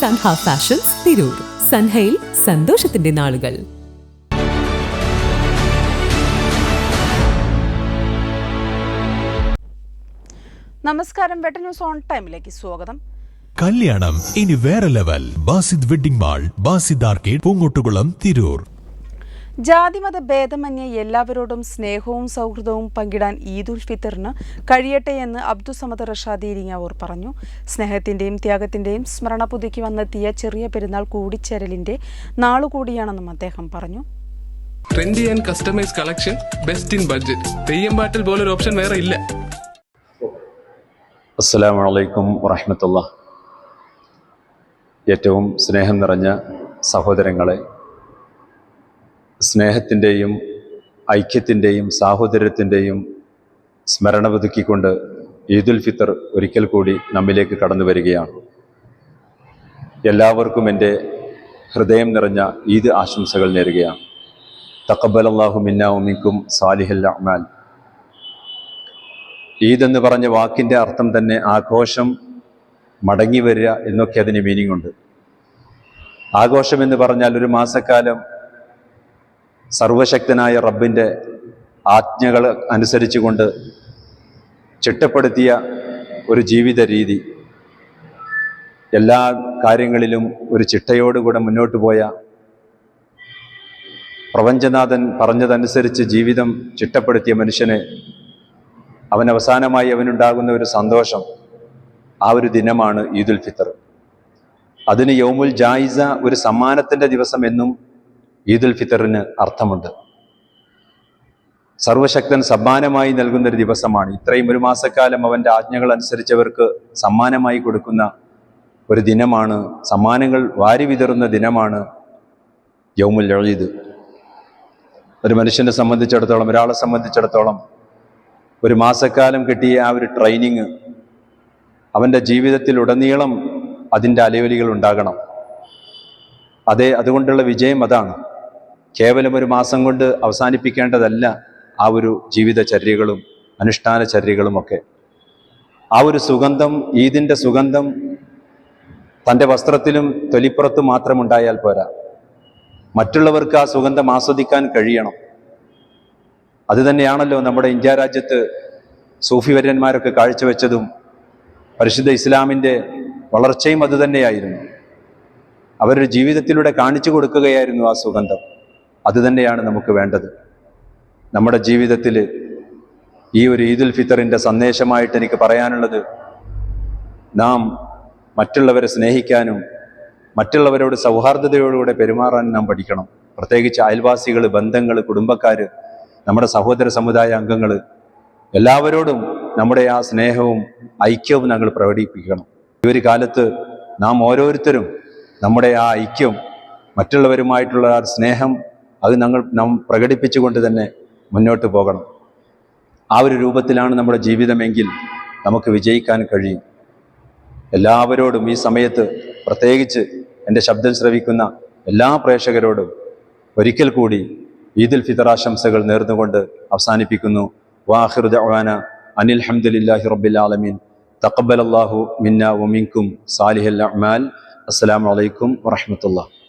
Sanha fashions Tirur. സൻഹയിൽ സന്തോഷത്തിന്റെ നാളുകൾ. നമസ്കാരം വെട്ട ന്യൂസ് ഓൺ ടൈമിലേക്ക് സ്വാഗതം. കല്യാണം ഇനി വേറെ level. Basid wedding mall Basid arcade Poonkottukulam Tirur. ജാതിമത ഭേദമന്യേ എല്ലാവരോടും സ്നേഹവും സൗഹൃദവും പങ്കിടാൻ ഈദുൽ ഫിത്തറിന് കഴിയട്ടെ എന്ന് അബ്ദുസമദ് റഷാദി ഇരിങ്ങാവൂർ പറഞ്ഞു. സ്നേഹത്തിന്റെയും ത്യാഗത്തിന്റെയും സ്മരണ പുതുക്കി വന്നെത്തിയ ചെറിയ പെരുന്നാൾ കൂടിച്ചേരലിന്റെ നാളുകൂടിയാണെന്നും അദ്ദേഹം പറഞ്ഞു. Trendy and customise collection best in budget Theyyam പാട്ടിൽ പോലൊരു ഓപ്ഷൻ വേറെ ഇല്ല. അസ്സലാമു അലൈക്കും വറഹമത്തുള്ള ഏറ്റവും സ്നേഹം നിറഞ്ഞ സഹോദരങ്ങളെ സ്നേഹത്തിന്റെയും ഐക്യത്തിന്റെയും സാഹോദര്യത്തിന്റെയും സ്മരണ പുതുക്കിക്കൊണ്ട് ഈദുൽ ഫിത്തർ ഒരിക്കൽ കൂടി നമ്മിലേക്ക് കടന്നു വരികയാണ്. എല്ലാവർക്കും എന്റെ ഹൃദയം നിറഞ്ഞ ഈദ് ആശംസകൾ നേരുകയാണ്. തക്കബൽ അള്ളാഹു മിന്ന ഉമിക്കും സാലിഹൽ അഹ്മാൻ ഈദ് എന്ന് പറഞ്ഞ വാക്കിന്റെ അർത്ഥം തന്നെ ആഘോഷം മടങ്ങി വരിക എന്നൊക്കെ അതിന് മീനിങ് ഉണ്ട്. ആഘോഷം എന്ന് പറഞ്ഞാൽ ഒരു മാസക്കാലം സർവശക്തനായ റബ്ബിന്റെ ആജ്ഞകൾ അനുസരിച്ചുകൊണ്ട് ചിട്ടപ്പെടുത്തിയ ഒരു ജീവിത രീതി. എല്ലാ കാര്യങ്ങളിലും ഒരു ചിട്ടയോടുകൂടെ മുന്നോട്ട് പോയ പ്രപഞ്ചനാഥൻ പറഞ്ഞതനുസരിച്ച് ജീവിതം ചിട്ടപ്പെടുത്തിയ മനുഷ്യനെ അവൻ അവസാനമായി അവനുണ്ടാകുന്ന ഒരു സന്തോഷം ആ ഒരു ദിനമാണ് ഈദുൽ ഫിത്തർ അതിന് യൗമുൽ ജായിസ ഒരു സമ്മാനത്തിന്റെ ദിവസം എന്നും ഈദുൽ ഫിത്തറിന് അർത്ഥമുണ്ട്. സർവശക്തൻ സമ്മാനമായി നൽകുന്ന ഒരു ദിവസമാണ്. ഇത്രയും ഒരു മാസക്കാലം അവന്റെ ആജ്ഞകൾ അനുസരിച്ചവർക്ക് സമ്മാനമായി കൊടുക്കുന്ന ഒരു ദിനമാണ്. സമ്മാനങ്ങൾ വാരി വിതറുന്ന ദിനമാണ് യൗമുൽ ഈദ്. ഒരു മനുഷ്യനെ സംബന്ധിച്ചിടത്തോളം ഒരാളെ സംബന്ധിച്ചിടത്തോളം ഒരു മാസക്കാലം കിട്ടിയ ആ ഒരു ട്രെയിനിങ് അവന്റെ ജീവിതത്തിൽ ഉടനീളം അതിന്റെ അലയൊലികൾ ഉണ്ടാകണം. അതെ അതുകൊണ്ടുള്ള വിജയം അതാണ്. കേവലം ഒരു മാസം കൊണ്ട് അവസാനിപ്പിക്കേണ്ടതല്ല ആ ഒരു ജീവിതചര്യകളും അനുഷ്ഠാന ചര്യകളും ഒക്കെ ആ ഒരു സുഗന്ധം ഈദിന്റെ സുഗന്ധം തന്റെ വസ്ത്രത്തിലും തൊലിപ്പുറത്തും മാത്രം ഉണ്ടായാൽ പോരാ. മറ്റുള്ളവർക്ക് ആ സുഗന്ധം ആസ്വദിക്കാൻ കഴിയണം. അതുതന്നെയാണല്ലോ നമ്മുടെ ഇന്ത്യ രാജ്യത്ത് സൂഫിവര്യന്മാരൊക്കെ കാഴ്ചവെച്ചതും പരിശുദ്ധ ഇസ്ലാമിന്റെ വളർച്ചയും അതുതന്നെയായിരുന്നു അവരുടെ ജീവിതത്തിലൂടെ കാണിച്ചു കൊടുക്കുകയായിരുന്നു ആ സുഗന്ധം. അതുതന്നെയാണ് നമുക്ക് വേണ്ടത്. നമ്മുടെ ജീവിതത്തിൽ ഈ ഒരു ഈദുൽ ഫിത്തറിന്റെ സന്ദേശമായിട്ട് എനിക്ക് പറയാനുള്ളത് നാം മറ്റുള്ളവരെ സ്നേഹിക്കാനും മറ്റുള്ളവരോട് സൗഹാർദ്ദതയോടുകൂടെ പെരുമാറാൻ നാം പഠിക്കണം. പ്രത്യേകിച്ച് അയൽവാസികൾ ബന്ധങ്ങൾ കുടുംബക്കാർ നമ്മുടെ സഹോദര സമുദായ അംഗങ്ങൾ എല്ലാവരോടും നമ്മുടെ ആ സ്നേഹവും ഐക്യവും ഞങ്ങൾ പ്രകടിപ്പിക്കണം. ഈ ഒരു കാലത്ത് നാം ഓരോരുത്തരും നമ്മുടെ ആ ഐക്യം മറ്റുള്ളവരുമായിട്ടുള്ള ആ സ്നേഹം അത് ഞങ്ങൾ നാം പ്രകടിപ്പിച്ചുകൊണ്ട് തന്നെ മുന്നോട്ട് പോകണം. ആ ഒരു രൂപത്തിലാണ് നമ്മുടെ ജീവിതമെങ്കിൽ നമുക്ക് വിജയിക്കാൻ കഴിയും. എല്ലാവരോടും ഈ സമയത്ത് പ്രത്യേകിച്ച് എന്റെ ശബ്ദം ശ്രവിക്കുന്ന എല്ലാ പ്രേക്ഷകരോടും ഒരിക്കൽ കൂടി ഈദുൽ ഫിത്തർ ആശംസകൾ നേർന്നുകൊണ്ട് അവസാനിപ്പിക്കുന്നു. വാഹിർ ദഅവാന അനിൽ ഹംദുലില്ലാഹി റബ്ബിൽ ആലമീൻ. തക്കബൽ അള്ളാഹു മിന്ന വമിൻകും സാലിഹൽ അഅമാൽ. അസ്സലാമു അലൈക്കും വറഹ്മത്തുള്ളാഹി.